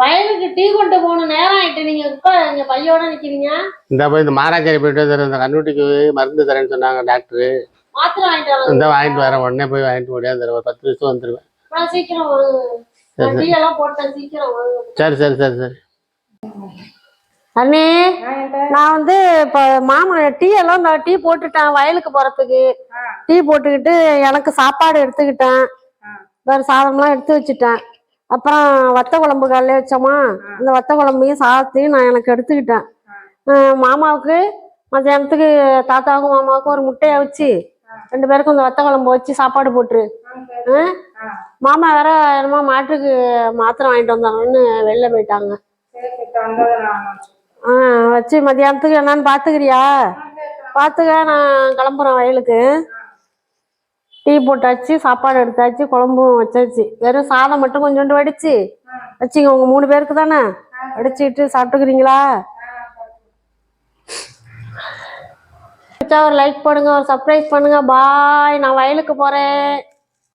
வயலுக்கு டீ கொண்டு போகணும். நேரம் ஆயிட்டு. நீங்க இப்ப எங்க பையோட நிக்கிறீங்க? இந்த போய் இந்த மாராச்சேரி போயிட்டு வந்து இந்த கண்ணுட்டிக்கு மருந்து தரேன்னு சொன்னாங்க டாக்டர். மாத்திரை வாங்கிட்டு வரேன். இந்த வாங்கிட்டு வரேன். உடனே போய் வாங்கிட்டு ஓடியாந்துருவேன் ஒரு பத்து நிமிஷம் வந்துடுவேன் நான் சீக்கிரம் வாங்க. டீ எல்லாம் போட்டேன். சீக்கிரம் வாங்க. சரி சரி சரி சரி. அண்ணே நான் வந்து இப்போ மாமா டீ எல்லாம் நான் டீ போட்டுட்டேன் வயலுக்கு போறதுக்கு. டீ போட்டுக்கிட்டு எனக்கு சாப்பாடு எடுத்துக்கிட்டேன். வேறு சாதம்லாம் எடுத்து வச்சுட்டேன். அப்புறம் வத்த குழம்பு காலையில் வச்சோமா? அந்த வத்த குழம்பையும் சாதத்தையும் நான் எனக்கு எடுத்துக்கிட்டேன். மாமாவுக்கு மத்தியானத்துக்கு தாத்தாவுக்கும் மாமாவுக்கும் ஒரு முட்டையை வச்சு ரெண்டு பேருக்கும் இந்த வத்த குழம்பு வச்சு சாப்பாடு போட்டுரு. மாமா வேற என்னமோ மாட்டுக்கு மாத்திரை வாங்கிட்டு வந்தாங்கன்னு வெளில போயிட்டாங்க. ஆ வச்சு மதியானத்துக்கு என்னன்னு பார்த்துக்கிறியா பார்த்துக்க நான் கிளம்புறேன் வயலுக்கு. டீ போட்டாச்சு சாப்பாடு எடுத்தாச்சு குழம்பும் வச்சாச்சு. வெறும் சாதம் மட்டும் கொஞ்சோண்டு வடிச்சு. வச்சுங்க உங்க மூணு பேருக்கு தானே? வடிச்சுட்டு சாப்பிட்டுக்கிறீங்களா? ஒரு லைக் பண்ணுங்க ஒரு சர்ப்ரைஸ் பண்ணுங்க. பாய் நான் வயலுக்கு போறேன்.